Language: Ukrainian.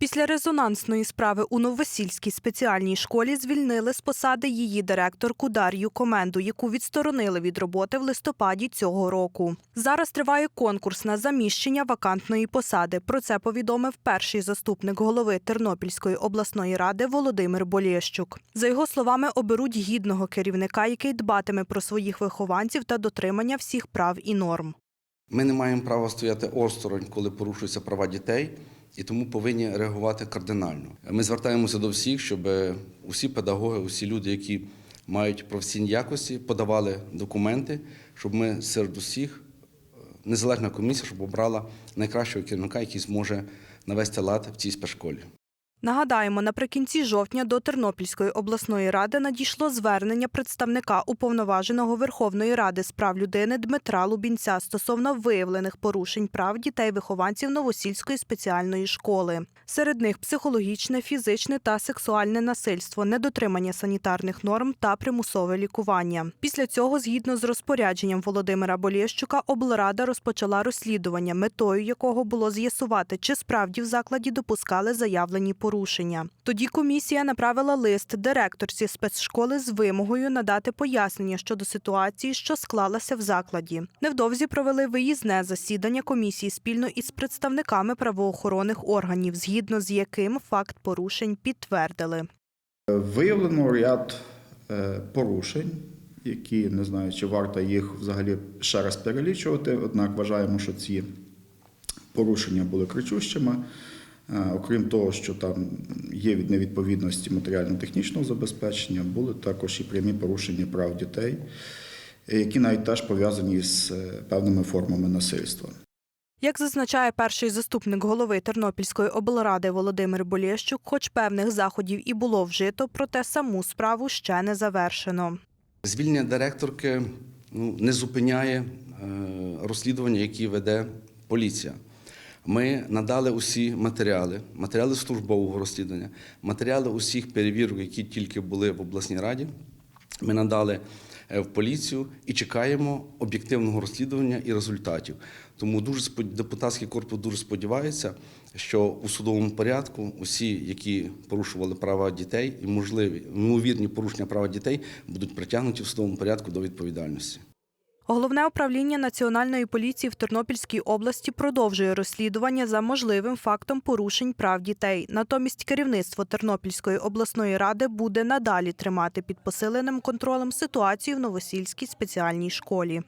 Після резонансної справи у Новосільській спеціальній школі звільнили з посади її директорку Дар'ю Коменду, яку відсторонили від роботи в листопаді цього року. Зараз триває конкурс на заміщення вакантної посади. Про це повідомив перший заступник голови Тернопільської обласної ради Володимир Болєщук. За його словами, оберуть гідного керівника, який дбатиме про своїх вихованців та дотримання всіх прав і норм. Ми не маємо права стояти осторонь, коли порушуються права дітей, і тому повинні реагувати кардинально. Ми звертаємося до всіх, щоб усі педагоги, усі люди, які мають професійні якості, подавали документи, щоб ми серед усіх, е, незалежна комісія, щоб обрала найкращого керівника, який зможе навести лад в цій спецшколі. Нагадаємо, наприкінці жовтня до Тернопільської обласної ради надійшло звернення представника уповноваженого Верховної Ради з прав людини Дмитра Лубінця стосовно виявлених порушень прав дітей-вихованців Новосільської спеціальної школи. Серед них психологічне, фізичне та сексуальне насильство, недотримання санітарних норм та примусове лікування. Після цього, згідно з розпорядженням Володимира Болєщука, облрада розпочала розслідування, метою якого було з'ясувати, чи справді в закладі допускали заявлені порушення. Тоді комісія направила лист директорці спецшколи з вимогою надати пояснення щодо ситуації, що склалася в закладі. Невдовзі провели виїзне засідання комісії спільно із представниками правоохоронних органів, згідно з яким факт порушень підтвердили. Виявлено ряд е, порушень, які не знаю, чи варто їх взагалі ще раз перелічувати. Однак вважаємо, що ці порушення були кричущими. Е, Окрім того, що там є від невідповідності матеріально-технічного забезпечення, були також і прямі порушення прав дітей, які навіть теж пов'язані з е, певними формами насильства. Як зазначає перший заступник голови Тернопільської облради Володимир Болєщук, хоч певних заходів і було вжито, проте саму справу ще не завершено. Звільнення директорки ну, не зупиняє е, розслідування, які веде поліція. Ми надали усі матеріали, матеріали службового розслідування, матеріали усіх перевірок, які тільки були в обласній раді. Ми надали е, в поліцію і чекаємо об'єктивного розслідування і результатів. Тому дуже депутатський корпус дуже сподівається, що у судовому порядку усі, які порушували права дітей і можливі ймовірні порушення права дітей, будуть притягнуті в судовому порядку до відповідальності. Головне управління Національної поліції в Тернопільській області продовжує розслідування за можливим фактом порушень прав дітей. Натомість керівництво Тернопільської обласної ради буде надалі тримати під посиленим контролем ситуацію в Новосільській спеціальній школі.